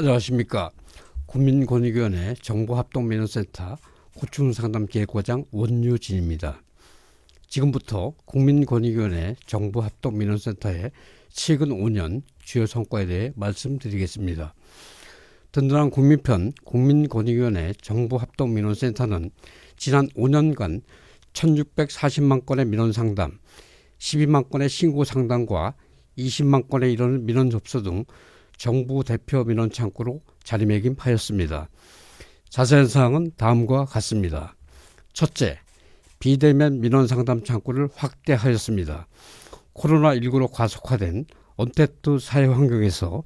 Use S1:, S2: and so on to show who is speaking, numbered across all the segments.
S1: 안녕하십니까. 국민권익위원회 정보합동민원센터 고충상담기획과장 원유진입니다. 지금부터 국민권익위원회 정보합동민원센터의 최근 5년 주요 성과에 대해 말씀드리겠습니다. 든든한 국민편 국민권익위원회 정보합동민원센터는 지난 5년간 1640만 건의 민원 상담, 12만 건의 신고 상담과 20만 건에 이르는 민원 접수 등 정부 대표 민원 창구로 자리매김하였습니다. 자세한 사항은 다음과 같습니다. 첫째, 비대면 민원 상담 창구를 확대하였습니다. 코로나19로 과속화된 언택트 사회 환경에서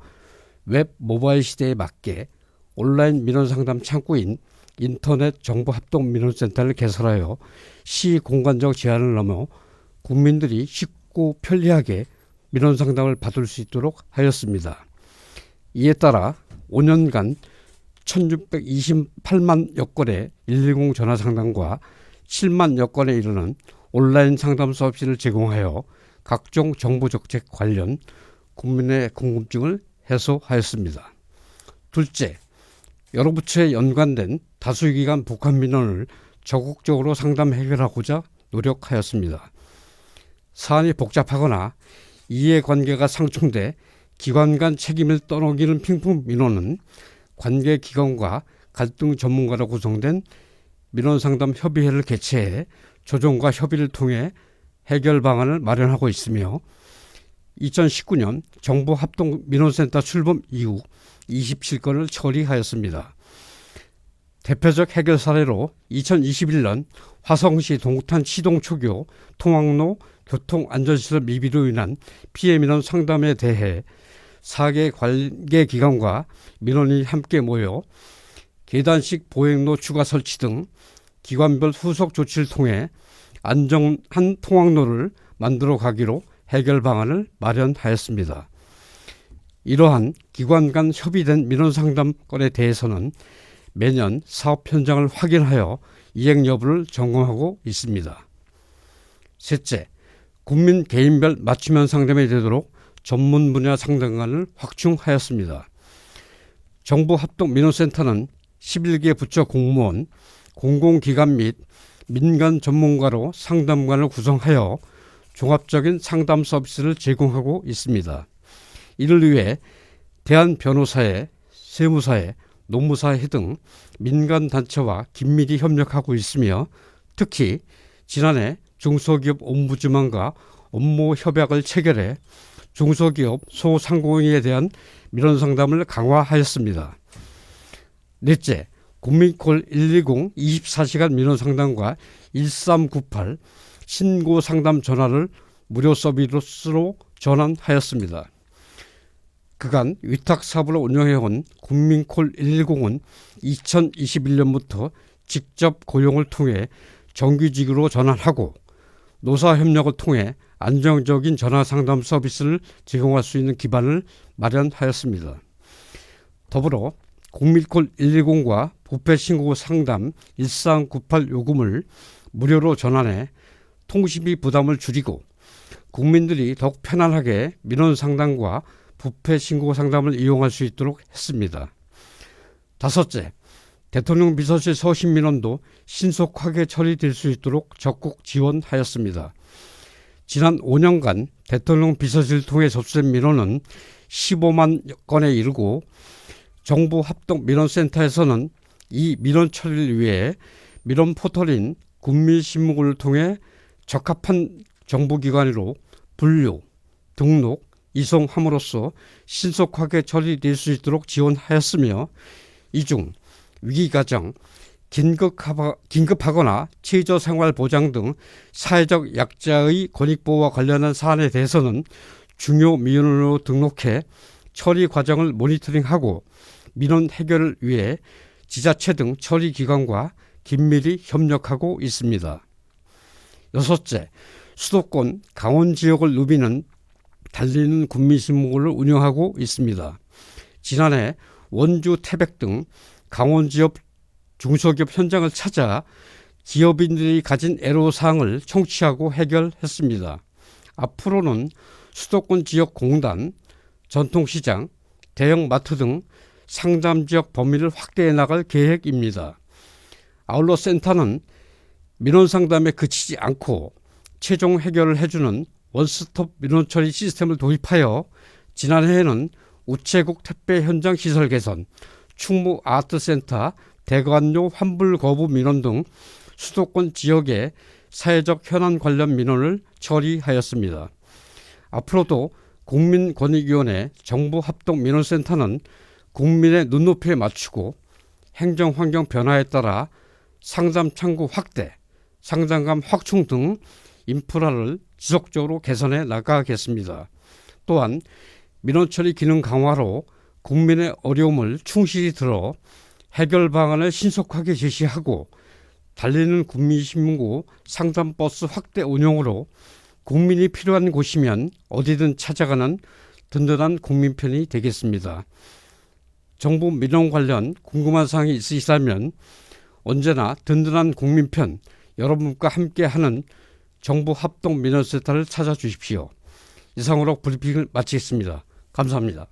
S1: 웹 모바일 시대에 맞게 온라인 민원 상담 창구인 인터넷 정보 합동 민원센터를 개설하여 시 공간적 제한을 넘어 국민들이 쉽고 편리하게 민원 상담을 받을 수 있도록 하였습니다. 이에 따라 5년간 1628만 여 건의 110 전화 상담과 7만 여 건에 이르는 온라인 상담 서비스를 제공하여 각종 정보 정책 관련 국민의 궁금증을 해소하였습니다. 둘째, 여러 부처에 연관된 다수기관 북한 민원을 적극적으로 상담 해결하고자 노력하였습니다. 사안이 복잡하거나 이해관계가 상충돼 기관 간 책임을 떠넘기는 핑퐁 민원은 관계 기관과 갈등 전문가로 구성된 민원 상담 협의회를 개최해 조정과 협의를 통해 해결 방안을 마련하고 있으며 2019년 정부 합동 민원센터 출범 이후 27건을 처리하였습니다. 대표적 해결 사례로 2021년 화성시 동탄 시동 초교 통학로 교통안전시설 미비로 인한 피해 민원 상담에 대해 4개 관계 기관과 민원이 함께 모여 계단식 보행로 추가 설치 등 기관별 후속 조치를 통해 안정한 통학로를 만들어 가기로 해결 방안을 마련하였습니다. 이러한 기관 간 협의된 민원 상담 건에 대해서는 매년 사업 현장을 확인하여 이행 여부를 점검하고 있습니다. 셋째, 국민 개인별 맞춤형 상담이 되도록 전문 분야 상담관을 확충하였습니다. 정부 합동 민원센터는 11개 부처 공무원, 공공기관 및 민간 전문가로 상담관을 구성하여 종합적인 상담 서비스를 제공하고 있습니다. 이를 위해 대한변호사회, 세무사회, 노무사회 등 민간 단체와 긴밀히 협력하고 있으며 특히 지난해 중소기업 옴부즈만과 업무 협약을 체결해 중소기업 소상공인에 대한 민원 상담을 강화하였습니다. 넷째, 국민콜 120 24시간 민원 상담과 1398 신고 상담 전화를 무료 서비스로 전환하였습니다. 그간 위탁 사업을 운영해온 국민콜 110은 2021년부터 직접 고용을 통해 정규직으로 전환하고 노사 협력을 통해 안정적인 전화 상담 서비스를 제공할 수 있는 기반을 마련하였습니다. 더불어 국민콜 110과 부패 신고 상담 1398 요금을 무료로 전환해 통신비 부담을 줄이고 국민들이 더욱 편안하게 민원 상담과 부패 신고 상담을 이용할 수 있도록 했습니다. 다섯째, 대통령 비서실 서신 민원도 신속하게 처리될 수 있도록 적극 지원하였습니다. 지난 5년간 대통령 비서실 통해 접수된 민원은 15만 건에 이르고 정부 합동 민원센터에서는 이 민원 처리를 위해 민원 포털인 국민신문고를 통해 적합한 정보기관으로 분류, 등록, 이송함으로써 신속하게 처리될 수 있도록 지원하였으며 이중 위기 가정, 긴급하거나 최저 생활 보장 등 사회적 약자의 권익 보호와 관련한 사안에 대해서는 중요 민원으로 등록해 처리 과정을 모니터링하고 민원 해결을 위해 지자체 등 처리 기관과 긴밀히 협력하고 있습니다. 여섯째, 수도권 강원 지역을 누비는 달리는 국민신문고를 운영하고 있습니다. 지난해 원주, 태백 등 강원 지역 중소기업 현장을 찾아 기업인들이 가진 애로사항을 청취하고 해결했습니다. 앞으로는 수도권 지역 공단, 전통시장, 대형마트 등 상담 지역 범위를 확대해 나갈 계획입니다. 아울러 센터는 민원 상담에 그치지 않고 최종 해결을 해주는 원스톱 민원 처리 시스템을 도입하여 지난해에는 우체국 택배 현장 시설 개선, 충무 아트센터, 대관료 환불 거부 민원 등 수도권 지역의 사회적 현안 관련 민원을 처리하였습니다. 앞으로도 국민권익위원회 정부 합동 민원센터는 국민의 눈높이에 맞추고 행정 환경 변화에 따라 상담 창구 확대, 상담감 확충 등 인프라를 지속적으로 개선해 나가겠습니다. 또한 민원 처리 기능 강화로 국민의 어려움을 충실히 들어 해결 방안을 신속하게 제시하고 달리는 국민신문고 상담버스 확대 운영으로 국민이 필요한 곳이면 어디든 찾아가는 든든한 국민편이 되겠습니다. 정부 민원 관련 궁금한 사항이 있으시다면 언제나 든든한 국민편 여러분과 함께하는 정부 합동 민원센터를 찾아주십시오. 이상으로 브리핑을 마치겠습니다. 감사합니다.